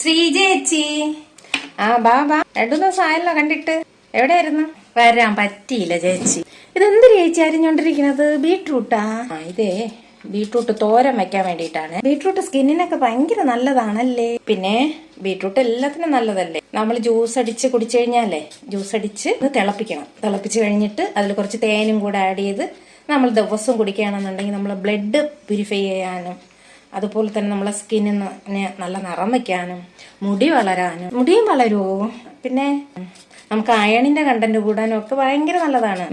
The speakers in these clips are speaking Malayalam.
ശ്രീ ചേച്ചി. ആ ബാ ബാ. രണ്ടു ദിവസം ആയല്ലോ കണ്ടിട്ട്. എവിടെയായിരുന്നു? വരാൻ പറ്റിയില്ല ചേച്ചി. ഇതെന്ത് ചേച്ചി അരിഞ്ഞോണ്ടിരിക്കുന്നത്? ബീട്രൂട്ടാ? ഇതേ. ബീട്രൂട്ട് തോരൻ വെക്കാൻ വേണ്ടിയിട്ടാണ്. ബീട്രൂട്ട് സ്കിന്നിനൊക്കെ ഭയങ്കര നല്ലതാണല്ലേ? പിന്നെ ബീട്രൂട്ട് എല്ലാത്തിനും നല്ലതല്ലേ? നമ്മൾ ജ്യൂസ് അടിച്ച് കുടിച്ചു കഴിഞ്ഞാലേ ജ്യൂസ് അടിച്ച് ഇത് തിളപ്പിക്കണം. തിളപ്പിച്ച് കഴിഞ്ഞിട്ട് അതിൽ കുറച്ച് തേനും കൂടെ ആഡ് ചെയ്ത് നമ്മൾ ദിവസവും കുടിക്കുകയാണെന്നുണ്ടെങ്കിൽ നമ്മൾ ബ്ലഡ് പ്യൂരിഫൈ ചെയ്യാനും അതുപോലെ തന്നെ നമ്മളെ സ്കിന്നിന് നല്ല നിറം വയ്ക്കാനും മുടി വളരാനും മുടിയും വളരുമോ പിന്നെ നമുക്ക് അയണിന്റെ കണ്ടന്റ് കൂടാനും ഒക്കെ ഭയങ്കര നല്ലതാണ്.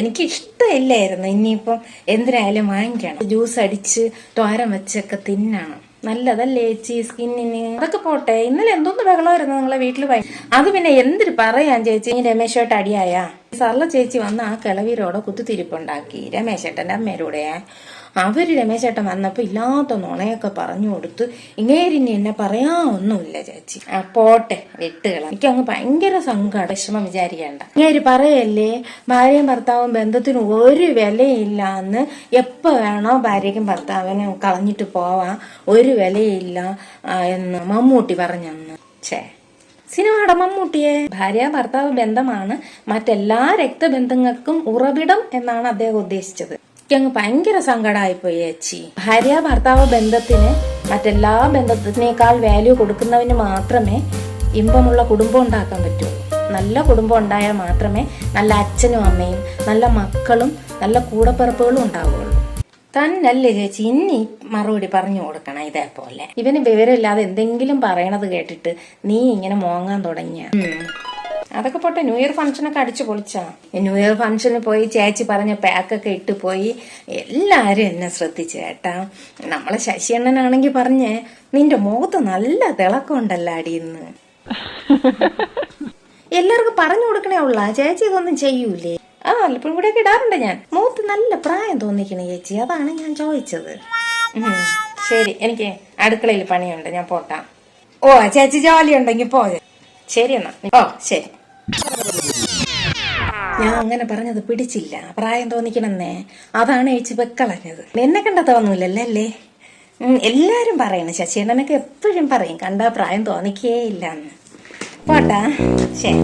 എനിക്ക് ഇഷ്ടമില്ലായിരുന്നു ഇനിയിപ്പം എന്തിനായാലും വാങ്ങിക്കണം. ജ്യൂസ് അടിച്ച് ത്വാരം വെച്ചൊക്കെ തിന്നണം. നല്ലതല്ലേ ചേച്ചി സ്കിന്നിന്? അതൊക്കെ പോട്ടെ. ഇന്നലെ എന്തോന്ന് ബഹളമായിരുന്നു നിങ്ങളെ വീട്ടിൽ അത് പിന്നെ എന്തിന് പറയാൻ ചേച്ചി? രമേശോട്ട് അടിയായ? സർല ചേച്ചി വന്ന് ആ കിളവീരോടെ കുത്തിത്തിരിപ്പുണ്ടാക്കി. രമേശേട്ടന്റെ അമ്മേരൂടെ. അവർ രമേശേട്ടൻ വന്നപ്പോ ഇല്ലാത്ത നുണയൊക്കെ പറഞ്ഞു കൊടുത്ത് ഇങ്ങേരിനി എന്നെ പറയാ ഒന്നുമില്ല ചേച്ചി. ആ പോട്ടെ വെട്ടുകള എനിക്ക് അങ്ങ് ഭയങ്കര സങ്കടം വിഷമം വിചാരിക്കണ്ട. ഇങ്ങേര് പറയല്ലേ ഭാര്യയും ഭർത്താവും ബന്ധത്തിന് ഒരു വിലയില്ല എന്ന് എപ്പോ വേണോ ഭാര്യയ്ക്കും ഭർത്താവിനും കളഞ്ഞിട്ട് പോവാം. ഒരു വിലയില്ല എന്ന് മമ്മൂട്ടി പറഞ്ഞന്ന്. ഛേ. സിനിമയുടെ മമ്മൂട്ടിയെ ഭാര്യ ഭർത്താവ് ബന്ധമാണ്. മറ്റെല്ലാ രക്തബന്ധങ്ങൾക്കും ഉറവിടം എന്നാണ് അദ്ദേഹം ഉദ്ദേശിച്ചത്. എനിക്കങ്ങ് ഭയങ്കര സങ്കടമായിപ്പോയി ചേച്ചി ഭാര്യ ഭർത്താവ് ബന്ധത്തിന് മറ്റെല്ലാ ബന്ധത്തിനേക്കാൾ വാല്യൂ കൊടുക്കുന്നവന് മാത്രമേ ഇമ്പമുള്ള കുടുംബം ഉണ്ടാക്കാൻ പറ്റൂ. നല്ല കുടുംബം ഉണ്ടായാൽ മാത്രമേ നല്ല അച്ഛനും അമ്മയും നല്ല മക്കളും നല്ല കൂടപ്പിറപ്പുകളും ഉണ്ടാവുകയുള്ളൂ തന്നല്ലേ ചേച്ചി ഇനി മറുപടി പറഞ്ഞു കൊടുക്കണം ഇതേപോലെ. ഇവന് വിവരമില്ലാതെ എന്തെങ്കിലും പറയണത് കേട്ടിട്ട് നീ ഇങ്ങനെ മോങ്ങാൻ തുടങ്ങിയ? അതൊക്കെ പോട്ടെ ന്യൂ ഇയർ ഫംഗ്ഷനൊക്കെ അടിച്ചു പൊളിച്ചാ. ന്യൂ ഇയർ ഫംഗ്ഷന് പോയി ചേച്ചി പറഞ്ഞ പാക്കൊക്കെ ഇട്ട് പോയി. എല്ലാരും എന്നെ ശ്രദ്ധിച്ചു കേട്ടാ. നമ്മളെ ശശിയണ്ണനാണെങ്കിൽ പറഞ്ഞേ നിന്റെ മുഖത്ത് നല്ല തിളക്കമുണ്ടല്ലോ അടിയിന്ന് എല്ലാവർക്കും പറഞ്ഞു കൊടുക്കണേ ഉള്ള. ചേച്ചി ഇതൊന്നും ചെയ്യൂലേ. ആ വല്ലപ്പോഴും കൂടെ ഇടാറുണ്ട് ഞാൻ. മൂത്ത് നല്ല പ്രായം തോന്നിക്കണേ ചേച്ചി. അതാണ് ഞാൻ ചോദിച്ചത്. ശരി എനിക്ക് അടുക്കളയിൽ പണിയുണ്ട്. ഞാൻ പോട്ടാ. ഓ ചേച്ചി ജോലി ഉണ്ടെങ്കിൽ പോയത് ശരി എന്നാ. ഓ ശരി. ഞാൻ അങ്ങനെ പറഞ്ഞത് പിടിച്ചില്ല. പ്രായം തോന്നിക്കണമെന്നേ അതാണ് ചേച്ചി വെക്കളഞ്ഞത്. എന്നെ കണ്ട തോന്നൂലല്ലേ അല്ലേ? എല്ലാരും പറയണ ശശിയണ്ണനൊക്കെ എപ്പോഴും പറയും കണ്ട പ്രായം തോന്നിക്കേ ഇല്ല എന്ന്. പോട്ടാ. ശരി.